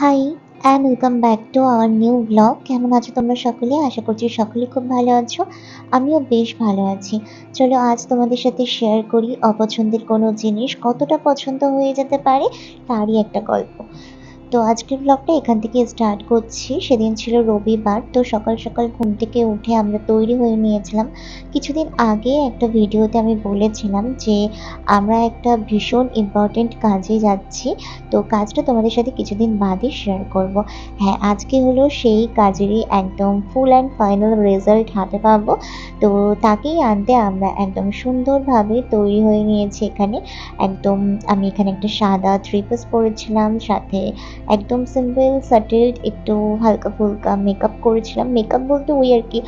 Welcome back to our new blog কেমন আছো তোমরা সকলে? আশা করছি সকলে খুব ভালো আছো। আমিও বেশ ভালো আছি। চলো, আজ তোমাদের সাথে শেয়ার করি অপছন্দের কোনো জিনিস। কতটা পছন্দ হয়ে যেতে পারে, তারই একটা গল্প। তো আজকের ব্লগটা এখান থেকে স্টার্ট করছি। সেদিন ছিল রবিবার, তো সকাল সকাল ঘুম থেকে উঠে আমরা তৈরি হয়ে নিয়েছিলাম। কিছুদিন আগে একটা ভিডিওতে আমি বলেছিলাম যে, আমরা একটা ভীষণ ইম্পর্টেন্ট কাজে যাচ্ছি। তো কাজটা তোমাদের সাথে কিছুদিন বাদই শেয়ার করব। হ্যাঁ আজকে হলো সেই কাজেরই একদম ফুল অ্যান্ড ফাইনাল রেজাল্ট হাতে পাবো। তো তাকেই আনতে আমরা একদম সুন্দরভাবে তৈরি হয়ে নিয়েছি এখানে। একদম আমি এখানে একটা সাদা থ্রি পিস পরেছিলাম, সাথে একদম সিম্পল সাটেলড একটু হালকা ফুলকা মেকআপ করেছিলাম। মেকআপ বলতে ওই আর কি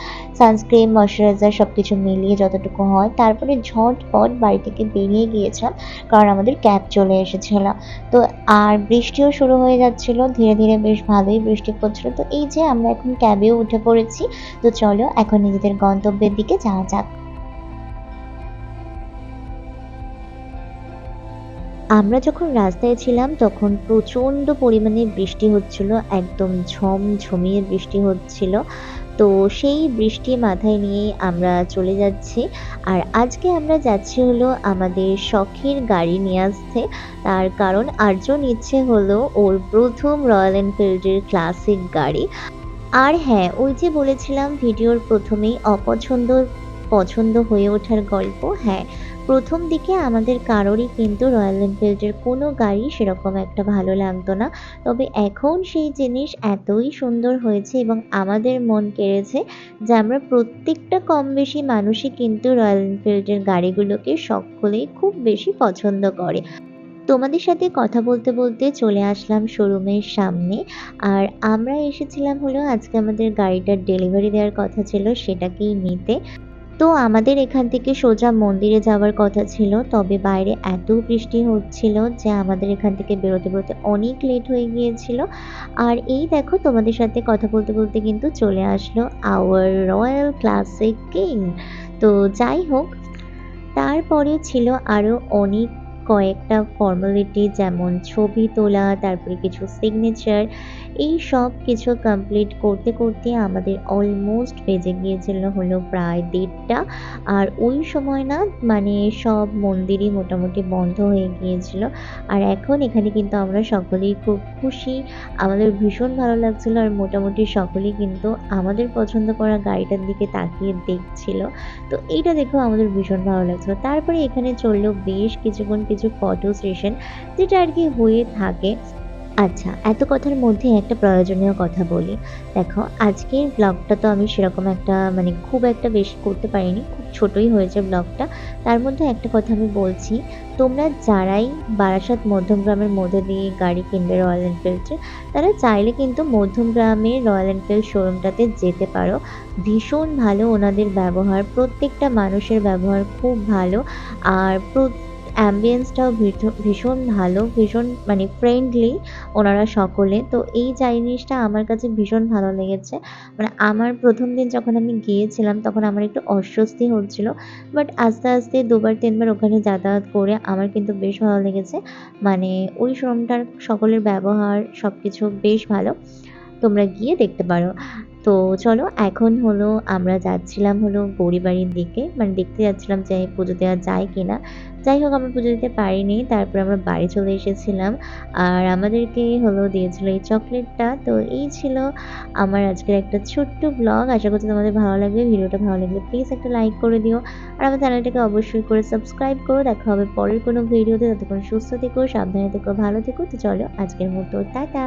সানস্ক্রিন ময়শ্চারাইজার সব কিছু মিলিয়ে যতটুকু হয়। তারপরে ঝটপট বাড়ি থেকে বেরিয়ে গিয়েছিলাম, কারণ আমাদের ক্যাব চলে এসেছিল। তো আর বৃষ্টিও শুরু হয়ে যাচ্ছিল, ধীরে ধীরে বেশ ভালোই বৃষ্টি পড়ছিল। তো এই যে আমরা এখন ক্যাবেও উঠে পড়েছি, তো চলো এখন নিজেদের গন্তব্যের দিকে যাওয়া যাক। আমরা যখন রাস্তায় ছিলাম, তখন প্রচণ্ড পরিমাণে বৃষ্টি হচ্ছিল, একদম ঝমঝমিয়ে বৃষ্টি হচ্ছিল। তো সেই বৃষ্টি মাথায় নিয়েই আমরা চলে যাচ্ছি। আর আজকে আমরা যাচ্ছি হলো আমাদের শখের গাড়ি নিয়ে আসতে। তার কারণ আর্যন ইচ্ছে হলো ওর প্রথম রয়্যাল এনফিল্ডের ক্লাসিক গাড়ি। আর হ্যাঁ ওই যে বলেছিলাম, ভিডিওর প্রথমেই অপছন্দ, পছন্দ হয়ে ওঠার গল্প। হ্যাঁ প্রথম দিকে আমাদের কারোরই কিন্তু রয়্যাল এনফিল্ডের কোনো গাড়ি সেরকম একটা ভালো লাগতো না। তবে এখন সেই জিনিস এতই সুন্দর হয়েছে এবং আমাদের মন কেড়েছে যে আমরা প্রত্যেকটা কম বেশি মানুষই কিন্তু রয়্যাল এনফিল্ডের গাড়িগুলোকে সকলেই খুব বেশি পছন্দ করে। তোমাদের সাথে কথা বলতে বলতে চলে আসলাম শোরুমের সামনে। আর আমরা এসেছিলাম হলো আজকে আমাদের গাড়িটার ডেলিভারি দেওয়ার কথা ছিল সেটাকেই নিতে। তো আমাদের এখান থেকে সোজা মন্দিরে যাওয়ার কথা ছিল, তবে বাইরে এত বৃষ্টি হচ্ছিল যে আমাদের এখান থেকে বেরোতে বেরোতে অনেক লেট হয়ে গিয়েছিল। আর এই দেখো তোমাদের সাথে কথা বলতে বলতে কিন্তু চলে আসলো আওয়ার রয়্যাল ক্লাসিক কিং তো যাই হোক, তারপরে ছিল আরও অনেক কয়েকটা ফর্মালিটি যেমন ছবি তোলা, তারপরে কিছু সিগনেচার এই সব কিছু কমপ্লিট করতে করতে আমাদের অলমোস্ট বেজে গিয়েছিল হলো প্রায় দেড়টা। আর ওই সময় না মানে সব মন্দিরই মোটামুটি বন্ধ হয়ে গিয়েছিল। আর এখন এখানে কিন্তু আমরা সকলেই খুব খুশি। আমাদের ভীষণ ভালো লাগছিল আর মোটামুটি সকলেই কিন্তু আমাদের পছন্দ করা গাড়িটার দিকে তাকিয়ে দেখছিল। তো এইটা দেখেও আমাদের ভীষণ ভালো লাগছিল। তারপরে এখানে চলল বেশ কিছুক্ষণ কিছু ফটো সেশন যেটা আর কি হয়ে থাকে। আচ্ছা এত কথার মধ্যে একটা প্রয়োজনীয় কথা বলি। দেখো, আজকের ব্লগটা তো আমি সেরকম একটা মানে খুব একটা বেশি করতে পারিনি, খুব ছোটই হয়েছে ব্লগটা তার মধ্যে একটা কথা আমি বলছি, তোমরা যারাই বারাসাত মধ্যমগ্রামের মধ্যে দিয়ে গাড়ি কিনবে রয়্যাল এনফিল্ডের তারা চাইলে কিন্তু মধ্যমগ্রামের রয়্যাল এনফিল্ড শোরুমটাতে যেতে পারো। ভীষণ ভালো ওনাদের ব্যবহার, প্রত্যেকটা মানুষের ব্যবহার খুব ভালো। আর অ্যাম্বিয়েন্সটাও ভীষণ ভালো, ভীষণ মানে ফ্রেন্ডলি ওনারা সকলে। তো এই জিনিসটা আমার কাছে ভীষণ ভালো লেগেছে। মানে আমার প্রথম দিন যখন আমি গিয়েছিলাম, তখন আমার একটু অস্বস্তি হচ্ছিল। বাট আস্তে আস্তে দুবার, তিনবার ওখানে যাতায়াত করে আমার কিন্তু বেশ ভালো লেগেছে। মানে ওই শ্রমটার সকলের ব্যবহার সব কিছু বেশ ভালো। তোমরা গিয়ে দেখতে পারো। তো চলো, এখন হলো আমরা যাচ্ছিলাম হলো গৌরীবাড়ির দিকে। মানে দেখতে যাচ্ছিলাম যে পুজো দেওয়া যায় কি না যাই হোক, আমরা পুজো দিতে পারিনি। তারপর আমরা বাড়ি চলে এসেছিলাম। আর আমাদেরকে হলো দিয়েছিল এই চকলেটটা। তো এই ছিল আমার আজকের একটা ছোট্ট ব্লগ আশা করছি তোমাদের ভালো লাগবে। ভিডিওটা ভালো লাগলে প্লিজ একটা লাইক করে দিও। আর আমার চ্যানেলটাকে অবশ্যই করে সাবস্ক্রাইব করো। দেখা হবে পরের কোনো ভিডিওতে ততক্ষণ সুস্থ থেকো, সাবধানে থেকো, ভালো থেকো। তো চলো, আজকের মতো, টাটা!